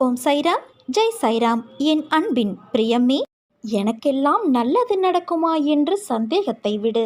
ஓம் சைராம் ஜெய் சைராம். என் அன்பின் பிரியமே எனக்கெல்லாம் நல்லது நடக்குமா என்று சந்தேகத்தை விடு.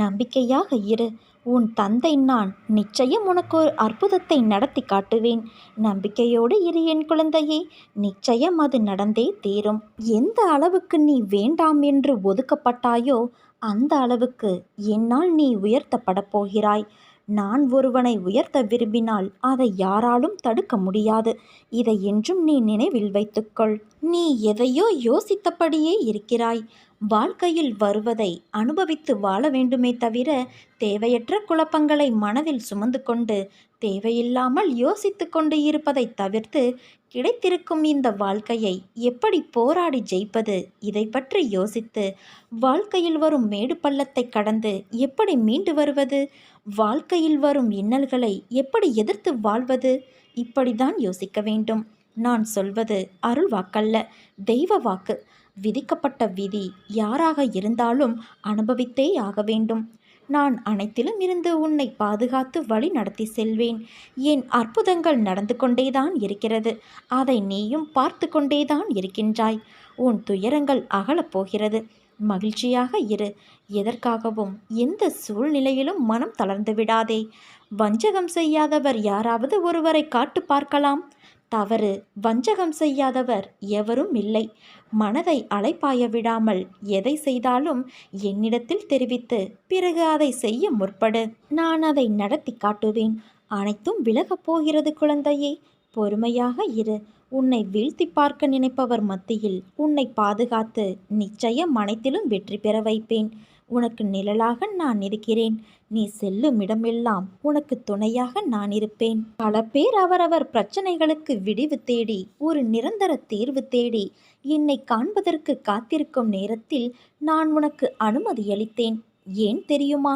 நம்பிக்கையாக இரு. உன் தந்தை நான் நிச்சயம் உனக்கு ஒரு அற்புதத்தை நடத்தி காட்டுவேன். நம்பிக்கையோடு இரு என் குழந்தையே நிச்சயம் அது நடந்தே தீரும். எந்த அளவுக்கு நீ வேண்டாம் என்று ஒதுக்கப்பட்டாயோ அந்த அளவுக்கு என்னால் நீ உயர்த்தப்படப் போகிறாய். நான் ஒருவனை உயர்த்த விரும்பினால் அதை யாராலும் தடுக்க முடியாது. இதை என்றும் நீ நினைவில் வைத்துக்கொள். நீ எதையோ யோசித்தபடியே இருக்கிறாய். வாழ்க்கையில் வருவதை அனுபவித்து வாழ வேண்டுமே தவிர தேவையற்ற குழப்பங்களை மனதில் சுமந்து கொண்டு தேவையில்லாமல் யோசித்து கொண்டு இருப்பதை தவிர்த்து கிடைத்திருக்கும் இந்த வாழ்க்கையை எப்படி போராடி ஜெயிப்பது இதை பற்றி யோசித்து வாழ்க்கையில் வரும் மேடு பள்ளத்தை கடந்து எப்படி மீண்டு வருவது வாழ்க்கையில் வரும் இன்னல்களை எப்படி எதிர்த்து வாழ்வது இப்படிதான் யோசிக்க வேண்டும். நான் சொல்வது அருள் வாக்கல்ல தெய்வ வாக்கு. விதிக்கப்பட்ட விதி யாராக இருந்தாலும் அனுபவித்தே ஆக வேண்டும். நான் அனைத்திலும் இருந்து உன்னை பாதுகாத்து வழி நடத்தி செல்வேன். என் அற்புதங்கள் நடந்து கொண்டேதான் இருக்கிறது. அதை நீயும் பார்த்து கொண்டேதான் இருக்கின்றாய். உன் துயரங்கள் அகலப் போகிறது. மகிழ்ச்சியாக இரு. எதற்காகவும் எந்த சூழ்நிலையிலும் மனம் தளர்ந்து விடாதே. வஞ்சகம் செய்யாதவர் யாராவது ஒருவரை காட்டு பார்க்கலாம். தவறு வஞ்சகம் செய்யாதவர் எவரும் இல்லை. மனதை அலைப்பாய விடாமல் எதை செய்தாலும் என்னிடத்தில் தெரிவித்து பிறகு அதை செய்ய முற்படு. நான் அதை நடத்தி காட்டுவேன். அனைத்தும் விலகப் போகிறது குழந்தையே. பொறுமையாக இரு. உன்னை வீழ்த்தி பார்க்க நினைப்பவர் மத்தியில் உன்னை பாதுகாத்து நிச்சயம் அனைத்திலும் வெற்றி பெற வைப்பேன். உனக்கு நிழலாக நான் இருக்கிறேன். நீ செல்லும் இடமெல்லாம் உனக்கு துணையாக நான் இருப்பேன். பல பேர் அவரவர் பிரச்சனைகளுக்கு விடிவு தேடி ஒரு நிரந்தர தீர்வு தேடி என்னை காண்பதற்கு காத்திருக்கும் நேரத்தில் நான் உனக்கு அனுமதி அளித்தேன். ஏன் தெரியுமா?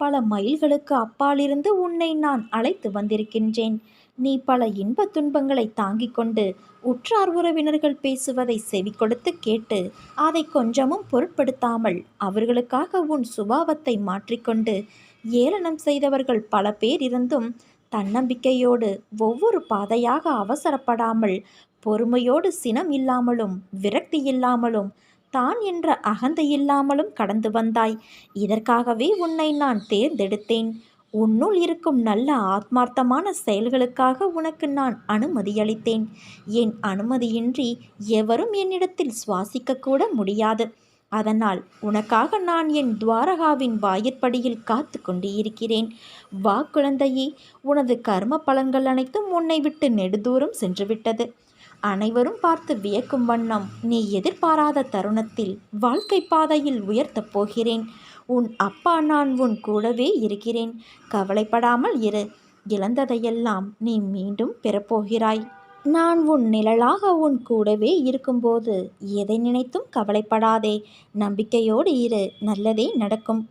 பல மைல்களுக்கு அப்பாலிருந்து உன்னை நான் அழைத்து வந்திருக்கின்றேன். நீ பல இன்ப துன்பங்களை தாங்கிக் கொண்டு உற்றார் உறவினர்கள் பேசுவதை செவி கொடுத்து கேட்டு அதை கொஞ்சமும் பொருட்படுத்தாமல் அவர்களுக்காக உன் சுபாவத்தை மாற்றிக்கொண்டு ஏளனம் செய்தவர்கள் பல பேர் இருந்தும் தன்னம்பிக்கையோடு ஒவ்வொரு பாதையாக அவசரப்படாமல் பொறுமையோடு சினம் இல்லாமலும் விரக்தி இல்லாமலும் தான் என்ற அகந்தை இல்லாமலும் கடந்து வந்தாய். இதற்காகவே உன்னை நான் தேர்ந்தெடுத்தேன். உன்னுள் இருக்கும் நல்ல ஆத்மார்த்தமான செயல்களுக்காக உனக்கு நான் அனுமதியளித்தேன். என் அனுமதியின்றி எவரும் என்னிடத்தில் சுவாசிக்கக்கூட முடியாது. அதனால் உனக்காக நான் என் துவாரகாவின் வாயிற்படியில் காத்து கொண்டு இருக்கிறேன் வா குழந்தையே உனது கர்ம பலன்கள் அனைத்தும் உன்னை விட்டு நெடுதூரம் சென்றுவிட்டது. அனைவரும் பார்த்து வியக்கும் வண்ணம் நீ எதிர்பாராத தருணத்தில் வாழ்க்கை பாதையில் உயர்த்தப் போகிறேன். உன் அப்பா நான் உன் கூடவே இருக்கிறேன். கவலைப்படாமல் இரு. இழந்ததையெல்லாம் நீ மீண்டும் பெறப்போகிறாய். நான் உன் நிழலாக உன் கூடவே இருக்கும்போது எதை நினைத்தும் கவலைப்படாதே. நம்பிக்கையோடு இரு. நல்லதே நடக்கும்.